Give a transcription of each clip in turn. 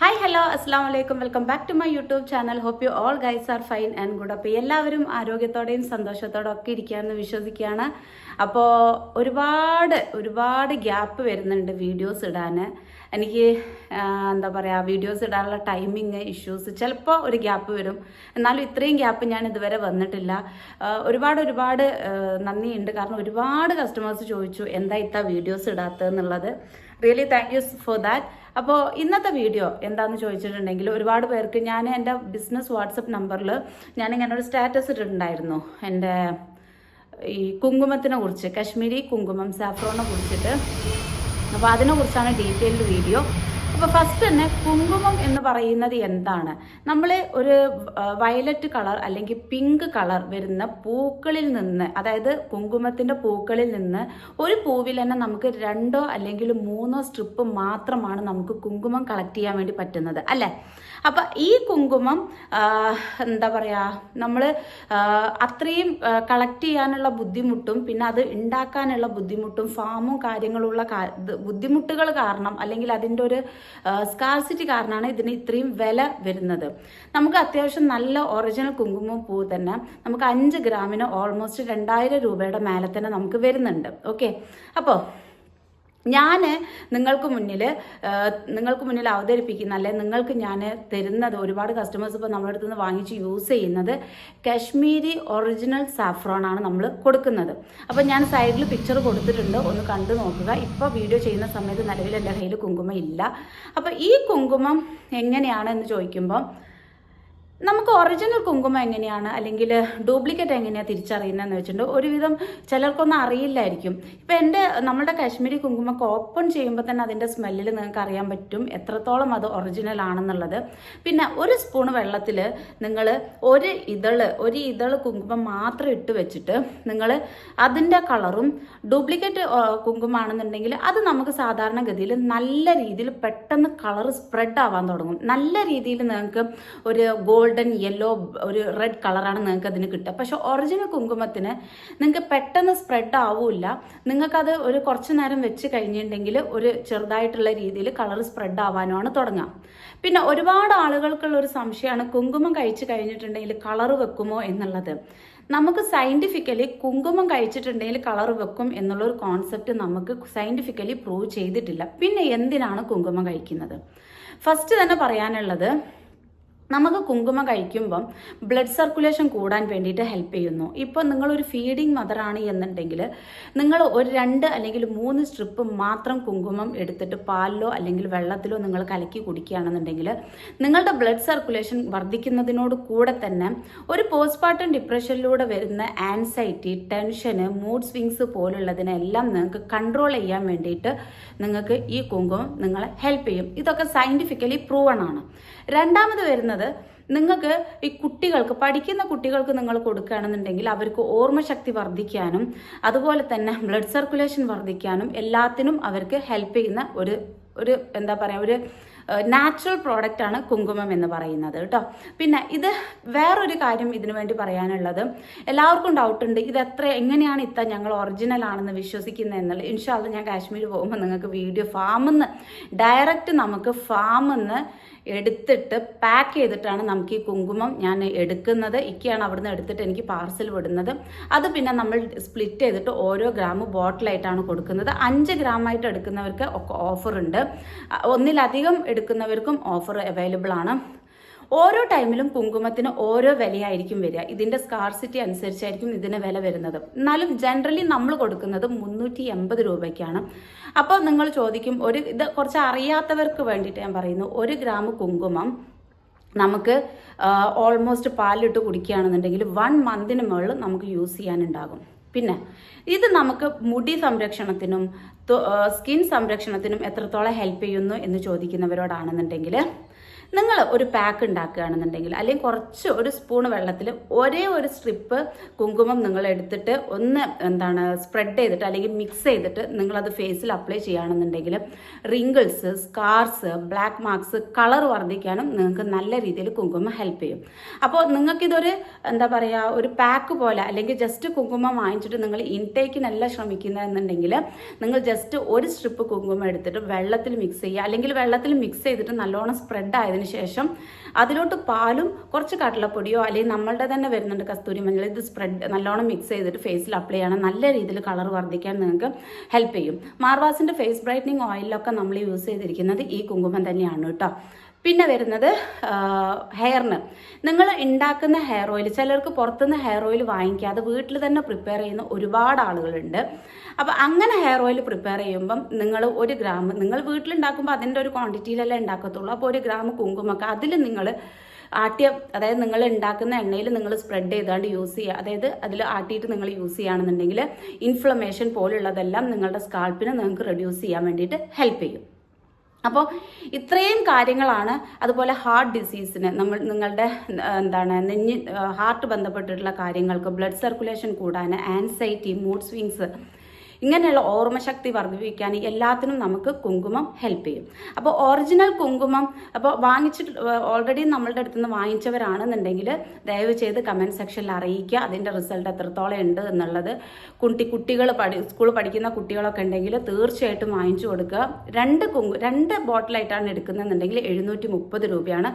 Hi hello അസ്സാം വലൈക്കും welcome back to my YouTube channel hope you all guys are fine and good അപ്പോൾ എല്ലാവരും ആരോഗ്യത്തോടെയും സന്തോഷത്തോടെ ഒക്കെ ഇരിക്കുകയെന്ന് വിശ്വസിക്കുകയാണ്. അപ്പോൾ ഒരുപാട് ഒരുപാട് ഗ്യാപ്പ് വരുന്നുണ്ട് വീഡിയോസ് ഇടാൻ എനിക്ക് എന്താ പറയുക വീഡിയോസ് ഇടാനുള്ള ടൈമിങ് ഇഷ്യൂസ് ചിലപ്പോൾ ഒരു ഗ്യാപ്പ് വരും. എന്നാലും ഇത്രയും ഗ്യാപ്പ് ഞാൻ ഇതുവരെ വന്നിട്ടില്ല. ഒരുപാട് ഒരുപാട് നന്ദിയുണ്ട്. കാരണം ഒരുപാട് കസ്റ്റമേഴ്സ് ചോദിച്ചു എന്താ ഇത്ത videos ഇടാത്തതെന്നുള്ളത് really thank you for that അപ്പോൾ ഇന്നത്തെ വീഡിയോ എന്താണെന്ന് ചോദിച്ചിട്ടുണ്ടെങ്കിൽ ഒരുപാട് പേർക്ക് ഞാൻ എന്റെ ബിസിനസ് വാട്സപ്പ് നമ്പറിൽ ഞാനിങ്ങനെ ഒരു സ്റ്റാറ്റസ് ഇട്ടിട്ടുണ്ടായിരുന്നു. എന്റെ ഈ കുങ്കുമത്തിനെ കുറിച്ച് കശ്മീരി കുങ്കുമം സാഫ്രോണിനെ കുറിച്ചിട്ട്. അപ്പോൾ അതിനെക്കുറിച്ചാണ് ഡീറ്റെയിൽഡ് വീഡിയോ അപ്പോൾ ഫസ്റ്റ് തന്നെ കുങ്കുമം എന്ന് പറയുന്നത് എന്താണ്? നമ്മൾ ഒരു വയലറ്റ് കളർ അല്ലെങ്കിൽ പിങ്ക് കളർ വരുന്ന പൂക്കളിൽ നിന്ന് അതായത് കുങ്കുമത്തിന്റെ പൂക്കളിൽ നിന്ന് ഒരു പൂവിൽ തന്നെ നമുക്ക് രണ്ടോ അല്ലെങ്കിൽ മൂന്നോ സ്ട്രിപ്പ് മാത്രമാണ് നമുക്ക് കുങ്കുമം കളക്ട് ചെയ്യാൻ വേണ്ടി പറ്റുന്നത് അല്ലേ? അപ്പം ഈ കുങ്കുമം എന്താ പറയുക നമ്മൾ അത്രയും കളക്ട് ചെയ്യാനുള്ള ബുദ്ധിമുട്ടും പിന്നെ അത് ഉണ്ടാക്കാനുള്ള ബുദ്ധിമുട്ടും ഫാമും കാര്യങ്ങളുള്ള ബുദ്ധിമുട്ടുകൾ കാരണം അല്ലെങ്കിൽ അതിന്റെ ഒരു സ്കാർസിറ്റി കാരണമാണ് ഇതിന് ഇത്രയും വില വരുന്നത്. നമുക്ക് അത്യാവശ്യം നല്ല ഒറിജിനൽ കുങ്കുമം പൂ തന്നെ നമുക്ക് അഞ്ച് ഗ്രാമിന് ഓൾമോസ്റ്റ് രണ്ടായിരം രൂപയുടെ മേലെ തന്നെ നമുക്ക് വരുന്നുണ്ട്. ഓക്കെ അപ്പോൾ ഞാൻ നിങ്ങൾക്ക് മുന്നിൽ നിങ്ങൾക്ക് മുന്നിൽ അവതരിപ്പിക്കുന്ന അല്ലെ നിങ്ങൾക്ക് ഞാൻ തരുന്നത് ഒരുപാട് കസ്റ്റമേഴ്സ് ഇപ്പോൾ നമ്മുടെ അടുത്ത് നിന്ന് വാങ്ങിച്ച് യൂസ് ചെയ്യുന്നത് കശ്മീരി ഒറിജിനൽ സാഫ്രോൺ ആണ് നമ്മൾ കൊടുക്കുന്നത്. അപ്പോൾ ഞാൻ സൈഡിൽ പിക്ചർ കൊടുത്തിട്ടുണ്ട് ഒന്ന് കണ്ടു നോക്കുക. ഇപ്പോൾ വീഡിയോ ചെയ്യുന്ന സമയത്ത് നിലവിൽ എന്റെ കയ്യിൽ കുങ്കുമം ഇല്ല. അപ്പോൾ ഈ കുങ്കുമം എങ്ങനെയാണ് എന്ന് ചോദിക്കുമ്പോൾ നമുക്ക് ഒറിജിനൽ കുങ്കുമം എങ്ങനെയാണ്? അല്ലെങ്കിൽ ഡ്യൂപ്ലിക്കേറ്റ് എങ്ങനെയാണ് തിരിച്ചറിയുന്നതെന്ന് വെച്ചിട്ടുണ്ട്. ഒരുവിധം ചിലർക്കൊന്നും അറിയില്ലായിരിക്കും. ഇപ്പം എന്റെ നമ്മുടെ കാശ്മീരി കുങ്കുമൊക്കെ ഓപ്പൺ ചെയ്യുമ്പോൾ തന്നെ അതിന്റെ സ്മെല്ലിൽ നിങ്ങൾക്ക് അറിയാൻ പറ്റും എത്രത്തോളം അത് ഒറിജിനൽ ആണെന്നുള്ളത്. പിന്നെ ഒരു സ്പൂൺ വെള്ളത്തിൽ നിങ്ങൾ ഒരു ഇതൾ ഒരു ഇതൾ കുങ്കുമം മാത്രം ഇട്ട് വെച്ചിട്ട് നിങ്ങൾ അതിന്റെ കളറും ഡ്യൂപ്ലിക്കേറ്റ് കുങ്കുമാണെന്നുണ്ടെങ്കിൽ അത് നമുക്ക് സാധാരണഗതിയിൽ നല്ല രീതിയിൽ പെട്ടെന്ന് കളർ സ്പ്രെഡ് ആവാൻ തുടങ്ങും. നല്ല രീതിയിൽ നിങ്ങൾക്ക് ഒരു ഗോൾഡൻ യെല്ലോ ഒരു റെഡ് കളറാണ് നിങ്ങൾക്ക് അതിന് കിട്ടുക. പക്ഷെ ഒറിജിനൽ കുങ്കുമത്തിന് നിങ്ങൾക്ക് പെട്ടെന്ന് സ്പ്രെഡ് ആവില്ല. നിങ്ങൾക്കത് ഒരു കുറച്ച് നേരം വെച്ച് കഴിഞ്ഞിട്ടുണ്ടെങ്കിൽ ഒരു ചെറുതായിട്ടുള്ള രീതിയിൽ കളർ സ്പ്രെഡ് ആവാനുമാണ് തുടങ്ങുക. പിന്നെ ഒരുപാട് ആളുകൾക്കുള്ള ഒരു സംശയമാണ് കുങ്കുമം കഴിച്ചു കഴിഞ്ഞിട്ടുണ്ടെങ്കിൽ കളർ വെക്കുമോ എന്നുള്ളത്. നമുക്ക് സയന്റിഫിക്കലി കുങ്കുമം കഴിച്ചിട്ടുണ്ടെങ്കിൽ കളർ വെക്കും എന്നുള്ള ഒരു കോൺസെപ്റ്റ് നമുക്ക് സയന്റിഫിക്കലി പ്രൂവ് ചെയ്തിട്ടില്ല. പിന്നെ എന്തിനാണ് കുങ്കുമം കഴിക്കുന്നത്? ഫസ്റ്റ് തന്നെ പറയാനുള്ളത് നമുക്ക് കുങ്കുമ കഴിക്കുമ്പം ബ്ലഡ് സർക്കുലേഷൻ കൂടാൻ വേണ്ടിയിട്ട് ഹെൽപ്പ് ചെയ്യുന്നു. ഇപ്പോൾ നിങ്ങളൊരു ഫീഡിങ് മദറാണ് എന്നുണ്ടെങ്കിൽ നിങ്ങൾ ഒരു രണ്ട് അല്ലെങ്കിൽ മൂന്ന് സ്ട്രിപ്പ് മാത്രം കുങ്കുമം എടുത്തിട്ട് പാലിലോ അല്ലെങ്കിൽ വെള്ളത്തിലോ നിങ്ങൾ കലക്കി കുടിക്കുകയാണെന്നുണ്ടെങ്കിൽ നിങ്ങളുടെ ബ്ലഡ് സർക്കുലേഷൻ വർദ്ധിക്കുന്നതിനോട് കൂടെ തന്നെ ഒരു പോസ്റ്റ്മോർട്ടം ഡിപ്രഷനിലൂടെ വരുന്ന ആൻസൈറ്റി ടെൻഷന് മൂഡ് സ്വിങ്സ് പോലുള്ളതിനെല്ലാം നിങ്ങൾക്ക് കൺട്രോൾ ചെയ്യാൻ വേണ്ടിയിട്ട് നിങ്ങൾക്ക് ഈ കുങ്കുമം നിങ്ങളെ ഹെൽപ്പ് ചെയ്യും. ഇതൊക്കെ സയന്റിഫിക്കലി പ്രൂവൺ ആണ്. രണ്ടാമത് വരുന്നത് നിങ്ങൾക്ക് ഈ കുട്ടികൾക്ക് പഠിക്കുന്ന കുട്ടികൾക്ക് നിങ്ങൾ കൊടുക്കുകയാണെന്നുണ്ടെങ്കിൽ അവർക്ക് ഓർമ്മശക്തി വർദ്ധിക്കാനും അതുപോലെ തന്നെ ബ്ലഡ് സർക്കുലേഷൻ വർദ്ധിക്കാനും എല്ലാത്തിനും അവർക്ക് ഹെൽപ്പ് ചെയ്യുന്ന ഒരു ഒരു എന്താ പറയുക ഒരു നാച്ചുറൽ പ്രോഡക്റ്റാണ് കുങ്കുമം എന്ന് പറയുന്നത് കേട്ടോ. പിന്നെ ഇത് വേറൊരു കാര്യം ഇതിനു വേണ്ടി പറയാനുള്ളത്. എല്ലാവർക്കും ഡൗട്ട് ഉണ്ട് ഇത് എത്ര എങ്ങനെയാണ് ഇത്ത ഞങ്ങൾ ഒറിജിനൽ ആണെന്ന് വിശ്വസിക്കുന്നത് എന്നുള്ളത്. ഇൻഷാല്ല ഞാൻ കാശ്മീർ പോകുമ്പോൾ നിങ്ങൾക്ക് വീഡിയോ ഫാമിൽ നിന്ന് ഡയറക്റ്റ് നമുക്ക് ഫാമിൽ നിന്ന് എടുത്തിട്ട് പാക്ക് ചെയ്തിട്ടാണ് നമുക്ക് ഈ കുങ്കുമം ഞാൻ എടുക്കുന്നത്. ഇക്കയാണ് അവിടുന്ന് എടുത്തിട്ട് എനിക്ക് പാർസൽ വിടുന്നത്. അത് പിന്നെ നമ്മൾ സ്പ്ലിറ്റ് ചെയ്തിട്ട് ഓരോ ഗ്രാം ബോട്ടിലായിട്ടാണ് കൊടുക്കുന്നത്. അഞ്ച് ഗ്രാമായിട്ട് എടുക്കുന്നവർക്ക് ഒക്കെ ഓഫർ ഉണ്ട്. ഒന്നിലധികം എടുക്കുന്നവർക്കും ഓഫർ അവൈലബിൾ ആണ്. ഓരോ ടൈമിലും കുങ്കുമത്തിന് ഓരോ വിലയായിരിക്കും വരിക. ഇതിന്റെ സ്കാർസിറ്റി അനുസരിച്ചായിരിക്കും ഇതിന് വില വരുന്നത്. എന്നാലും ജനറലി നമ്മൾ കൊടുക്കുന്നത് മുന്നൂറ്റി എൺപത് രൂപയ്ക്കാണ്. അപ്പോൾ നിങ്ങൾ ചോദിക്കും ഒരു ഇത് കുറച്ച് അറിയാത്തവർക്ക് വേണ്ടിയിട്ട് ഞാൻ പറയുന്നു ഒരു ഗ്രാം കുങ്കുമം നമുക്ക് ഓൾമോസ്റ്റ് പാലിട്ട് കുടിക്കുകയാണെന്നുണ്ടെങ്കിൽ വൺ മന്തിന് മുകളിൽ നമുക്ക് യൂസ് ചെയ്യാനുണ്ടാകും. പിന്നെ ഇത് നമുക്ക് മുടി സംരക്ഷണത്തിനും സ്കിൻ സംരക്ഷണത്തിനും എത്രത്തോളം ഹെൽപ്പ് ചെയ്യുന്നു എന്ന് ചോദിക്കുന്നവരോടാണെന്നുണ്ടെങ്കിൽ നിങ്ങൾ ഒരു പാക്ക് ഉണ്ടാക്കുകയാണെന്നുണ്ടെങ്കിൽ അല്ലെങ്കിൽ കുറച്ച് ഒരു സ്പൂൺ വെള്ളത്തിൽ ഒരേ ഒരു സ്ട്രിപ്പ് കുങ്കുമം നിങ്ങൾ എടുത്തിട്ട് ഒന്ന് എന്താണ് സ്പ്രെഡ് ചെയ്തിട്ട് അല്ലെങ്കിൽ മിക്സ് ചെയ്തിട്ട് നിങ്ങളത് ഫേസിൽ അപ്ലൈ ചെയ്യുകയാണെന്നുണ്ടെങ്കിൽ wrinkles scars black marks colour വർദ്ധിക്കാനും നിങ്ങൾക്ക് നല്ല രീതിയിൽ കുങ്കുമം ഹെൽപ്പ് ചെയ്യും. അപ്പോൾ നിങ്ങൾക്കിതൊരു എന്താ പറയുക ഒരു പാക്ക് പോലെ അല്ലെങ്കിൽ ജസ്റ്റ് കുങ്കുമം വാങ്ങിച്ചിട്ട് നിങ്ങൾ ഇൻടേക്കിനല്ല ശ്രമിക്കുന്നതെന്നുണ്ടെങ്കിൽ നിങ്ങൾ ജസ്റ്റ് ഒരു സ്ട്രിപ്പ് കുങ്കുമം എടുത്തിട്ട് വെള്ളത്തിൽ മിക്സ് ചെയ്യുക. അല്ലെങ്കിൽ വെള്ളത്തിൽ മിക്സ് ചെയ്തിട്ട് നല്ലോണം സ്പ്രെഡ് ആയതിനു ശേഷം അതിലോട്ട് പാലും കുറച്ച് കടലപ്പൊടിയോ അല്ലെങ്കിൽ നമ്മളുടെ തന്നെ വരുന്നുണ്ട് കസ്തൂരി മഞ്ഞൾ. ഇത് സ്പ്രെഡ് നല്ലോണം മിക്സ് ചെയ്തിട്ട് ഫേസിൽ അപ്ലൈ ചെയ്യണം. നല്ല രീതിയിൽ കളർ വർദ്ധിക്കാൻ നിങ്ങൾക്ക് ഹെൽപ്പ് ചെയ്യും. മാർവാസിന്റെ ഫേസ് ബ്രൈറ്റനിങ് ഓയിലൊക്കെ നമ്മൾ യൂസ് ചെയ്തിരിക്കുന്നത് ഈ കുങ്കുമം തന്നെയാണ് കേട്ടോ. പിന്നെ വരുന്നത് ഹെയറിന് നിങ്ങൾ ഉണ്ടാക്കുന്ന ഹെയർ ഓയിൽ ചിലർക്ക് പുറത്തുനിന്ന് ഹെയർ ഓയിൽ വാങ്ങിക്കാതെ വീട്ടിൽ തന്നെ പ്രിപ്പയർ ചെയ്യുന്ന ഒരുപാട് ആളുകളുണ്ട്. അപ്പോൾ അങ്ങനെ ഹെയർ ഓയിൽ പ്രിപ്പയർ ചെയ്യുമ്പം നിങ്ങൾ ഒരു ഗ്രാം നിങ്ങൾ വീട്ടിലുണ്ടാക്കുമ്പോൾ അതിന്റെ ഒരു ക്വാണ്ടിറ്റിയിലല്ലേ ഉണ്ടാക്കത്തുള്ളൂ അപ്പോൾ ഒരു ഗ്രാം കുങ്കുമൊക്കെ അതിൽ നിങ്ങൾ ആട്ടിയ അതായത് നിങ്ങൾ ഉണ്ടാക്കുന്ന എണ്ണയിൽ നിങ്ങൾ സ്പ്രെഡ് ചെയ്താണ്ട് യൂസ് ചെയ്യുക. അതായത് അതിൽ ആട്ടിയിട്ട് നിങ്ങൾ യൂസ് ചെയ്യുകയാണെന്നുണ്ടെങ്കിൽ ഇൻഫ്ലമേഷൻ പോലുള്ളതെല്ലാം നിങ്ങളുടെ സ്കാൾപ്പിനെ നിങ്ങൾക്ക് റെഡ്യൂസ് ചെയ്യാൻ വേണ്ടിയിട്ട് ഹെൽപ്പ് ചെയ്യും. അപ്പോൾ ഇത്രയും കാര്യങ്ങളാണ് അതുപോലെ ഹാർട്ട് ഡിസീസിന് നമ്മൾ നിങ്ങളുടെ എന്താണ് നെഞ്ഞ് ഹാർട്ട് ബന്ധപ്പെട്ടിട്ടുള്ള കാര്യങ്ങൾക്ക് ബ്ലഡ് സർക്കുലേഷൻ കൂടാൻ ആൻസൈറ്റി മൂഡ് സ്വിങ്സ് ഇങ്ങനെയുള്ള ഓർമ്മശക്തി വർദ്ധിപ്പിക്കാൻ എല്ലാത്തിനും നമുക്ക് കുങ്കുമം ഹെൽപ്പ് ചെയ്യും. അപ്പോൾ ഒറിജിനൽ കുങ്കുമം അപ്പോൾ വാങ്ങിച്ചിട്ട് ഓൾറെഡി നമ്മളുടെ അടുത്ത് നിന്ന് വാങ്ങിച്ചവരാണെന്നുണ്ടെങ്കിൽ ദയവ് ചെയ്ത് കമന്റ് സെക്ഷനിൽ അറിയിക്കുക. അതിന്റെ റിസൾട്ട് എത്രത്തോളം ഉണ്ട് എന്നുള്ളത്. കുട്ടി കുട്ടികൾ പഠി സ്കൂളിൽ പഠിക്കുന്ന കുട്ടികളൊക്കെ ഉണ്ടെങ്കിൽ തീർച്ചയായിട്ടും വാങ്ങിച്ചു കൊടുക്കുക. രണ്ട് കുങ്കു രണ്ട് ബോട്ടിലായിട്ടാണ് എടുക്കുന്നതെന്നുണ്ടെങ്കിൽ എഴുന്നൂറ്റി മുപ്പത് രൂപയാണ്.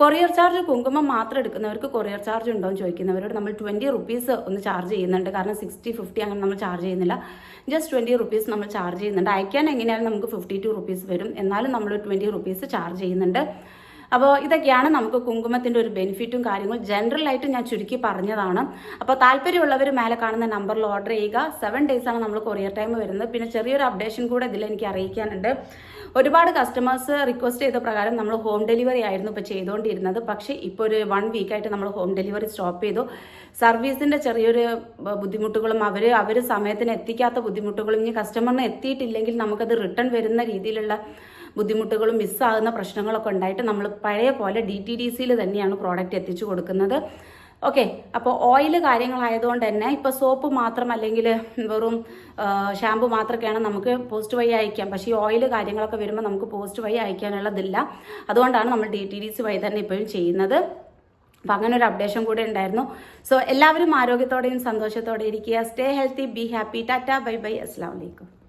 കൊറിയർ ചാർജ് കുങ്കുമം മാത്രം എടുക്കുന്നവർക്ക് കൊറിയർ ചാർജ് ഉണ്ടോ എന്ന് ചോദിക്കുന്നവരോട് നമ്മൾ ട്വന്റി റുപ്പീസ് ഒന്ന് ചാർജ് ചെയ്യുന്നുണ്ട്. കാരണം സിക്സ്റ്റി ഫിഫ്റ്റി അങ്ങനെ നമ്മൾ ചാർജ് ചെയ്യുന്നില്ല. ജസ്റ്റ് ട്വന്റി റുപ്പീസ് നമ്മൾ ചാർജ് ചെയ്യുന്നുണ്ട്. അയക്കാൻ എങ്ങനെയാലും നമുക്ക് ഫിഫ്റ്റി ടു റുപ്പീസ് വരും. എന്നാലും നമ്മൾ ട്വന്റി റുപ്പീസ് ചാർജ് ചെയ്യുന്നുണ്ട്. അപ്പോൾ ഇതൊക്കെയാണ് നമുക്ക് കുങ്കുമത്തിന്റെ ഒരു ബെനിഫിറ്റും കാര്യങ്ങളും. ജനറൽ ആയിട്ട് ഞാൻ ചുരുക്കി പറഞ്ഞതാണ്. അപ്പോൾ താല്പര്യമുള്ളവർ മേലെ കാണുന്ന നമ്പറിൽ ഓർഡർ ചെയ്യുക. സെവൻ ഡേയ്സാണ് നമ്മൾ കൊറിയർ ടൈം വരുന്നത്. പിന്നെ ചെറിയൊരു അപ്ഡേഷൻ കൂടെ ഇതിൽ എനിക്ക് അറിയിക്കാനുണ്ട്. ഒരുപാട് കസ്റ്റമേഴ്സ് റിക്വസ്റ്റ് ചെയ്ത പ്രകാരം നമ്മൾ ഹോം ഡെലിവറി ആയിരുന്നു ഇപ്പോൾ ചെയ്തുകൊണ്ടിരുന്നത് പക്ഷേ ഇപ്പോൾ ഒരു വൺ വീക്കായിട്ട് നമ്മൾ ഹോം ഡെലിവറി സ്റ്റോപ്പ് ചെയ്തു. സർവീസിന്റെ ചെറിയൊരു ബുദ്ധിമുട്ടുകളും അവർ അവർ സമയത്തിന് എത്തിക്കാത്ത ബുദ്ധിമുട്ടുകളും ഇനി കസ്റ്റമറിന് എത്തിയിട്ടില്ലെങ്കിൽ നമുക്കത് റിട്ടേൺ വരുന്ന രീതിയിലുള്ള ബുദ്ധിമുട്ടുകളും മിസ്സാകുന്ന പ്രശ്നങ്ങളൊക്കെ ഉണ്ടായിട്ട് നമ്മൾ പഴയ പോലെ ഡി ടി ഡി സിയിൽ തന്നെയാണ് പ്രോഡക്റ്റ് എത്തിച്ചു കൊടുക്കുന്നത്. ഓക്കെ അപ്പോൾ ഓയിൽ കാര്യങ്ങളായതുകൊണ്ട് തന്നെ ഇപ്പോൾ സോപ്പ് മാത്രം അല്ലെങ്കിൽ വെറും ഷാമ്പു മാത്രമൊക്കെയാണ് നമുക്ക് പോസ്റ്റ് വഴി അയക്കാം. പക്ഷേ ഈ ഓയിൽ കാര്യങ്ങളൊക്കെ വരുമ്പോൾ നമുക്ക് പോസ്റ്റ് വഴി അയക്കാനുള്ളതില്ല. അതുകൊണ്ടാണ് നമ്മൾ ഡി ടി ഡി സി വഴി തന്നെ ഇപ്പോഴും ചെയ്യുന്നത്. അപ്പം അങ്ങനെ ഒരു അപ്ഡേഷൻ കൂടെ ഉണ്ടായിരുന്നു. സോ എല്ലാവരും ആരോഗ്യത്തോടെയും സന്തോഷത്തോടെ ഇരിക്കുക. Stay healthy be happy tata bye bye അസ്സാം വലൈക്കും